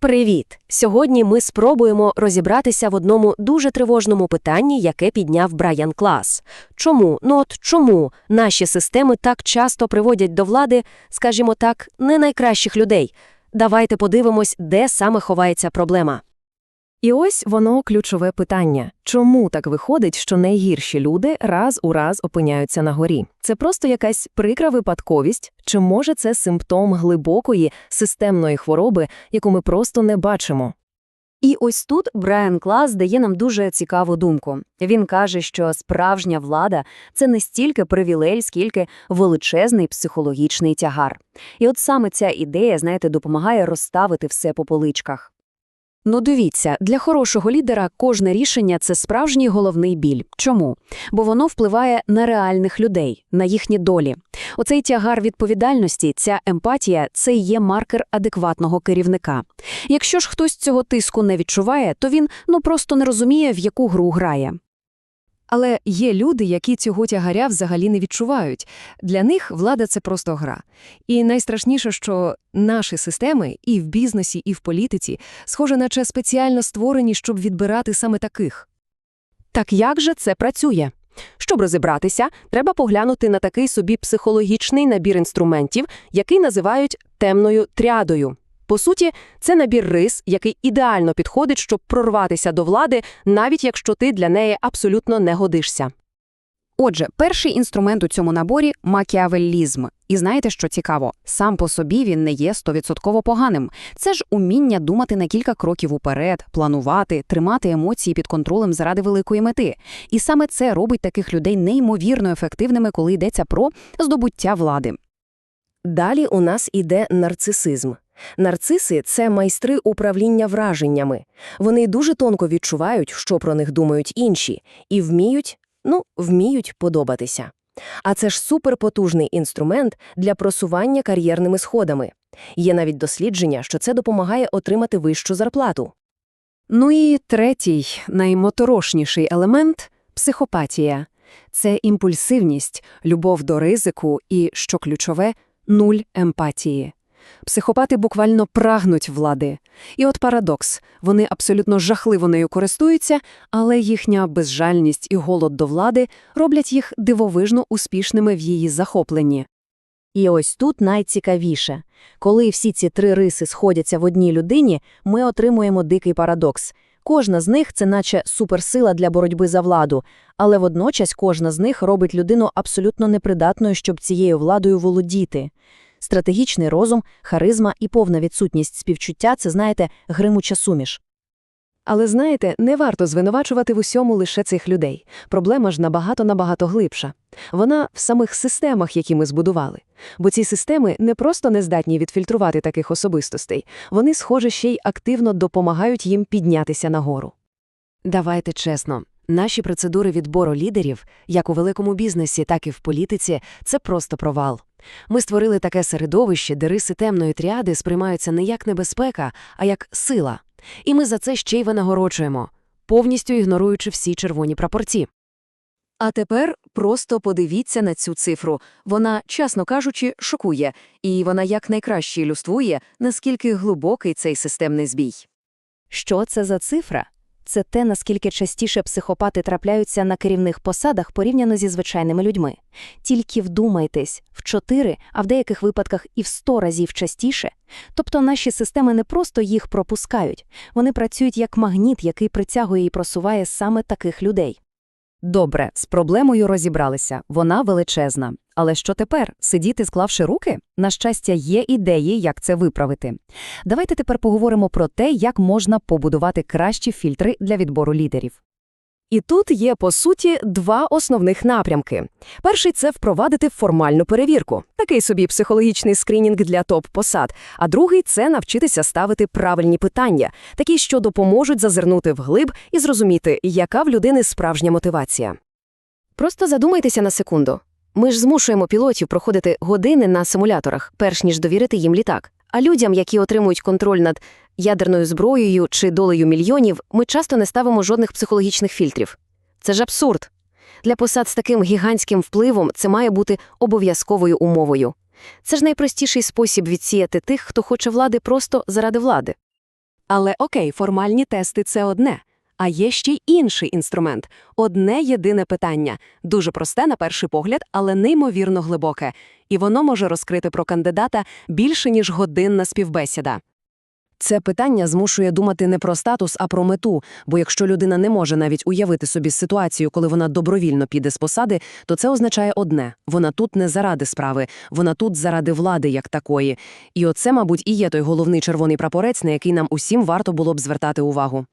Привіт! Сьогодні ми спробуємо розібратися в одному дуже тривожному питанні, яке підняв Брайан Клас. Чому, ну от чому наші системи так часто приводять до влади, скажімо так, не найкращих людей? Давайте подивимось, де саме ховається проблема. І ось воно ключове питання. Чому так виходить, що найгірші люди раз у раз опиняються на горі? Це просто якась прикра випадковість, чи може це симптом глибокої системної хвороби, яку ми просто не бачимо? І ось тут Брайан Клас дає нам дуже цікаву думку. Він каже, що справжня влада це не стільки привілей, скільки величезний психологічний тягар. І от саме ця ідея, знаєте, допомагає розставити все по поличках. Ну дивіться, для хорошого лідера кожне рішення – це справжній головний біль. Чому? Бо воно впливає на реальних людей, на їхні долі. Оцей тягар відповідальності, ця емпатія – це і є маркер адекватного керівника. Якщо ж хтось цього тиску не відчуває, то він ну просто не розуміє, в яку гру грає. Але є люди, які цього тягаря взагалі не відчувають. Для них влада це просто гра. І найстрашніше, що наші системи і в бізнесі, і в політиці, схоже, наче спеціально створені, щоб відбирати саме таких. Так як же це працює? Щоб розібратися, треба поглянути на такий собі психологічний набір інструментів, який називають темною тріадою. По суті, це набір рис, який ідеально підходить, щоб прорватися до влади, навіть якщо ти для неї абсолютно не годишся. Отже, перший інструмент у цьому наборі – макіавеллізм. І знаєте, що цікаво? Сам по собі він не є стовідсотково поганим. Це ж уміння думати на кілька кроків уперед, планувати, тримати емоції під контролем заради великої мети. І саме це робить таких людей неймовірно ефективними, коли йдеться про здобуття влади. Далі у нас іде нарцисизм. Нарциси – це майстри управління враженнями. Вони дуже тонко відчувають, що про них думають інші, і вміють, ну, вміють подобатися. А це ж суперпотужний інструмент для просування кар'єрними сходами. Є навіть дослідження, що це допомагає отримати вищу зарплату. Ну і третій, наймоторошніший елемент – психопатія. Це імпульсивність, любов до ризику і, що ключове, нуль емпатії. Психопати буквально прагнуть влади. І от парадокс – вони абсолютно жахливо нею користуються, але їхня безжальність і голод до влади роблять їх дивовижно успішними в її захопленні. І ось тут найцікавіше. Коли всі ці три риси сходяться в одній людині, ми отримуємо дикий парадокс. Кожна з них – це наче суперсила для боротьби за владу, але водночас кожна з них робить людину абсолютно непридатною, щоб цією владою володіти. Стратегічний розум, харизма і повна відсутність співчуття – це, знаєте, гримуча суміш. Але знаєте, не варто звинувачувати в усьому лише цих людей. Проблема ж набагато-набагато глибша. Вона в самих системах, які ми збудували. Бо ці системи не просто не здатні відфільтрувати таких особистостей, вони, схоже, ще й активно допомагають їм піднятися нагору. Давайте чесно. Наші процедури відбору лідерів, як у великому бізнесі, так і в політиці, це просто провал. Ми створили таке середовище, де риси темної тріади сприймаються не як небезпека, а як сила. І ми за це ще й винагороджуємо, повністю ігноруючи всі червоні прапорці. А тепер просто подивіться на цю цифру. Вона, чесно кажучи, шокує, і вона якнайкраще ілюструє, наскільки глибокий цей системний збій. Що це за цифра? Це те, наскільки частіше психопати трапляються на керівних посадах порівняно зі звичайними людьми. Тільки вдумайтесь, в чотири, а в деяких випадках і в сто разів частіше. Тобто наші системи не просто їх пропускають, вони працюють як магніт, який притягує і просуває саме таких людей. Добре, з проблемою розібралися. Вона величезна. Але що тепер? Сидіти, склавши руки? На щастя, є ідеї, як це виправити. Давайте тепер поговоримо про те, як можна побудувати кращі фільтри для відбору лідерів. І тут є, по суті, два основних напрямки. Перший – це впровадити формальну перевірку, такий собі психологічний скринінг для топ-посад, а другий – це навчитися ставити правильні питання, такі, що допоможуть зазирнути вглиб і зрозуміти, яка в людини справжня мотивація. Просто задумайтеся на секунду. Ми ж змушуємо пілотів проходити години на симуляторах, перш ніж довірити їм літак. А людям, які отримують контроль над ядерною зброєю чи долею мільйонів, ми часто не ставимо жодних психологічних фільтрів. Це ж абсурд. Для посад з таким гігантським впливом це має бути обов'язковою умовою. Це ж найпростіший спосіб відсіяти тих, хто хоче влади просто заради влади. Але окей, формальні тести – це одне. А є ще й інший інструмент – одне єдине питання. Дуже просте на перший погляд, але неймовірно глибоке. І воно може розкрити про кандидата більше, ніж годинна співбесіда. Це питання змушує думати не про статус, а про мету, бо якщо людина не може навіть уявити собі ситуацію, коли вона добровільно піде з посади, то це означає одне – вона тут не заради справи, вона тут заради влади як такої. І оце, мабуть, і є той головний червоний прапорець, на який нам усім варто було б звертати увагу.